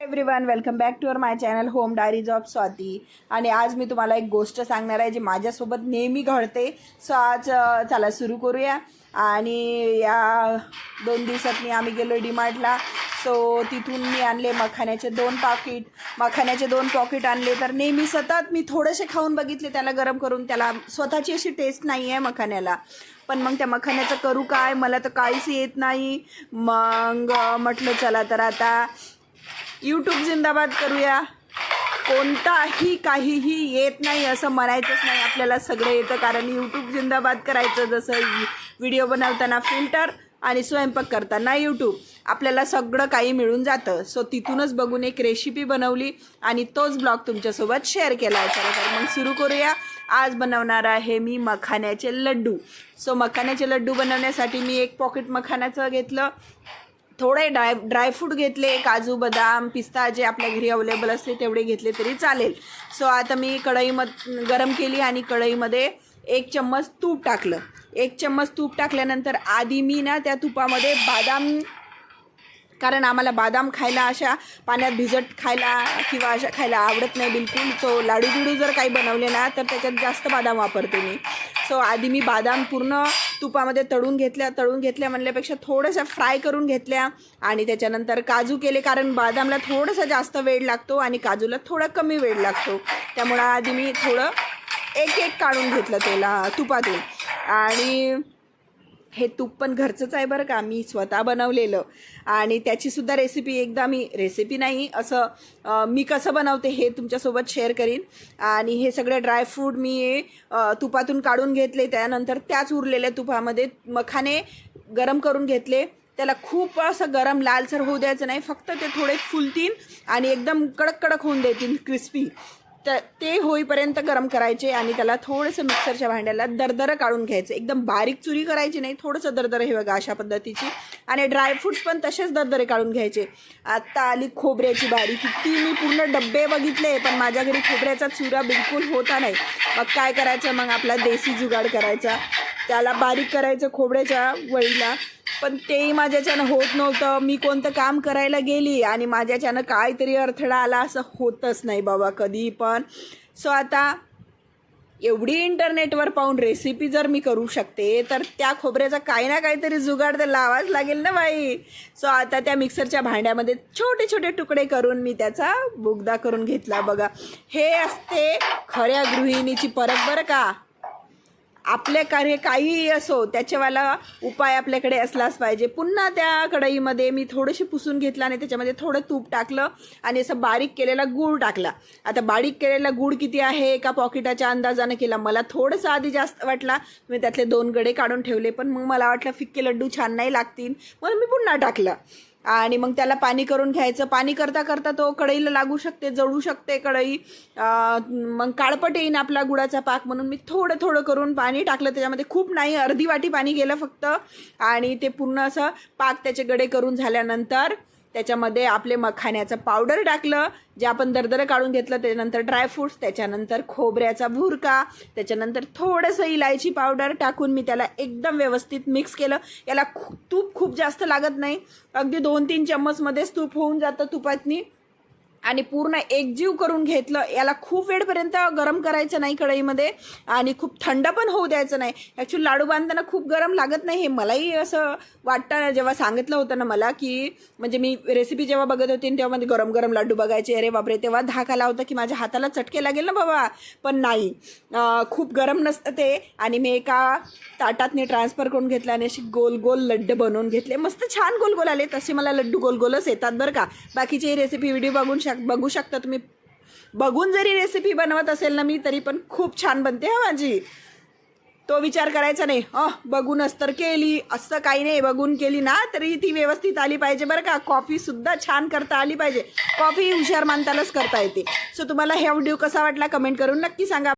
Everyone welcome back to our my channel home diary job Swati आणि आज मी तुम्हाला एक गोष्ट सांगणार आहे जी माझ्यासोबत नेहमी घडते. सो आज चला सुरू करूया. आणि या दोन दिवसात मी आम्ही गेलो डीमार्टला सो तिथून मी आणले मखाण्याचे दोन पाकिट मखाण्याचे दोन पॉकेट आणले तर नेहमी सतत मी थोडेसे खाऊन बघितले त्याला गरम करून त्याला स्वतःची अशी टेस्ट नाही आहे मखाण्याला. पण मग त्या मखाण्याचं करू काय? मला तर काहीच येत नाही. मग म्हटलं चला तर आता यूट्यूब जिंदाबाद करूया. कोणताही काहीही येत नाही असं म्हणायचंच नाही. आपल्याला सगळं येतं कारण यूट्यूब जिंदाबाद करायचं जसं व्हिडिओ बनवताना फिल्टर आणि स्वयंपाक करताना यूट्यूब आपल्याला सगळं काही मिळून जातं. सो तिथूनच बघून एक रेसिपी बनवली आणि तोच ब्लॉग तुमच्यासोबत शेअर केला चला तर मग सुरू करूया. आज बनवणार आहे मी मखाण्याचे लड्डू. सो मखाण्याचे लड्डू बनवण्यासाठी मी एक पॉकेट मखाण्याचं घेतलं. थोडे ड्राय ड्रायफ्रूट घेतले काजू बदाम पिस्ता जे आपल्या घरी अवेलेबल असते तेवढे घेतले तरी चालेल. सो आता मी कढईमध गरम केली आणि कढईमध्ये एक चम्मच तूप टाकलं. एक चम्मच तूप टाकल्यानंतर आधी मी ना त्या तुपामध्ये बादाम कारण आम्हाला बदाम खायला अशा पाण्यात भिजत खायला किंवा अशा खायला आवडत नाही बिलकुल. तो लाडू बिडू जर काही बनवले ना तर त्याच्यात जास्त बादाम वापरते मी. सो आधी मी बादाम पूर्ण तुपामध्ये तळून घेतल्या तळून घेतल्या म्हणल्यापेक्षा थोडंसं फ्राय करून घेतल्या आणि त्याच्यानंतर काजू केले कारण बादामला थोडंसं जास्त वेळ लागतो आणि काजूला थोडा कमी वेळ लागतो. त्यामुळं आधी मी थोडं एक एक काढून घेतलं त्याला तुपातून. आणि हे तूप पण घरचंच आहे बरं का. मी स्वतः बनवलेलं. आणि त्याचीसुद्धा रेसिपी एकदा मी रेसिपी नाही असं मी कसं बनवते हे तुमच्यासोबत शेअर करीन. आणि हे सगळे ड्रायफ्रूट मी तुपातून काढून घेतले. त्यानंतर त्याच उरलेल्या तुपामध्ये मखाने गरम करून घेतले. त्याला खूप असं गरम लालसर होऊ द्यायचं नाही. फक्त ते थोडे फुलतील आणि एकदम कडक कडक होऊन देतील क्रिस्पी तर ते होईपर्यंत गरम करायचे आणि त्याला थोडंसं मिक्सरच्या भांड्याला दरदरं काढून घ्यायचं. एकदम बारीक चुरी करायची नाही थोडंसं दरदरं हे बघा अशा पद्धतीची. आणि ड्रायफ्रूट्स पण तसेच दरदरे काढून घ्यायचे. आत्ता आली खोबऱ्याची बारी. किती मी पूर्ण डब्बे बघितले पण माझ्या घरी खोबऱ्याचा चुरा बिलकुल होता नाही. मग काय करायचं? मग आपला देसी जुगाड करायचा. त्याला बारीक करायचं खोबऱ्याच्या वळीला. पण तेही माझ्याच्यानं होत नव्हतं. मी कोणतं काम करायला गेली आणि माझ्याच्यानं काहीतरी अडथळा आला असं होतच नाही बाबा कधी पण. सो आता एवढी इंटरनेटवर पाहून रेसिपी जर मी करू शकते तर त्या खोबऱ्याचा काही ना काहीतरी जुगाड तर लावाच लागेल ना बाई. सो आता त्या मिक्सरच्या भांड्यामध्ये छोटे छोटे तुकडे करून मी त्याचा बुगदा करून घेतला बघा. हे असते खऱ्या गृहिणीची परत बरं का. आपले कार्य काहीही असो त्याच्यावाला उपाय आपल्याकडे असलाच पाहिजे. पुन्हा त्या कढईमध्ये मी थोडंशी पुसून घेतलं आणि त्याच्यामध्ये थोडं तूप टाकलं आणि असं बारीक केलेला गूळ टाकला. आता बारीक केलेला गूळ किती आहे एका पॉकेटाच्या अंदाजानं केला. मला थोडंसं आधी जास्त वाटला. मी त्यातले दोन गडे काढून ठेवले पण मग मला वाटलं फिक्के लड्डू छान नाही लागतील. म्हणून मी पुन्हा टाकलं. आणि मग त्याला पाणी करून घ्यायचं. पाणी करता करता तो कढईला लागू शकते जळू शकते कढई. मग काळपट येईन आपला गुळाचा पाक म्हणून. मी थोडं थोडं करून पाणी टाकलं. त्याच्यामध्ये खूप नाही अर्धी वाटी पाणी गेलं फक्त. आणि ते पूर्ण असं पाक त्याचे गडे करून झाल्यानंतर त्याच्यामध्ये आपले मखाण्याचं पावडर टाकलं जे आपण दरदरं काढून घेतलं त्याच्यानंतर ड्रायफ्रूट्स त्याच्यानंतर खोबऱ्याचा भुरका त्याच्यानंतर थोडंसं इलायची पावडर टाकून मी त्याला एकदम व्यवस्थित मिक्स केलं. याला खूप तूप खूप जास्त लागत नाही. अगदी दोन तीन चम्मचमध्येच तूप होऊन जातं तुपातनी. आणि पूर्ण एकजीव करून घेतलं याला खूप वेळपर्यंत गरम करायचं नाही कढईमध्ये आणि खूप थंड पण होऊ द्यायचं नाही. ॲक्च्युली लाडू बांधताना खूप गरम लागत नाही हे मलाही असं वाटतं जेव्हा सांगितलं होतं ना मला की म्हणजे मी रेसिपी जेव्हा बघत होती तेव्हा मध्ये गरम गरम लाडू बघायचे अरे बापरे! तेव्हा धाक आला होता की माझ्या हाताला चटके लागेल ना बाबा. पण नाही. खूप गरम नसतं ते आणि मी एका ताटातने ट्रान्सफर करून घेतलं आणि अशी गोल गोल लड्डू बनवून घेतले. मस्त छान गोल गोल आले. तसे मला लड्डू गोल गोलच येतात बरं का. बाकीचे रेसिपी व्हिडिओ बघून शक बघू शकता तुम्ही. बघून जरी रेसिपी बनवत असेल ना मी तरी पण खूप छान बनते हा माझी. तो विचार करायचा नाही. अह बघूनच तर केली. असं काही नाही बघून केली ना तरी ती व्यवस्थित आली पाहिजे बरं का. कॉफी सुद्धा छान करता आली पाहिजे. कॉफी हुशार मानतानाच करता येते. सो तुम्हाला हे व्हिडिओ कसा वाटला कमेंट करून नक्की सांगा.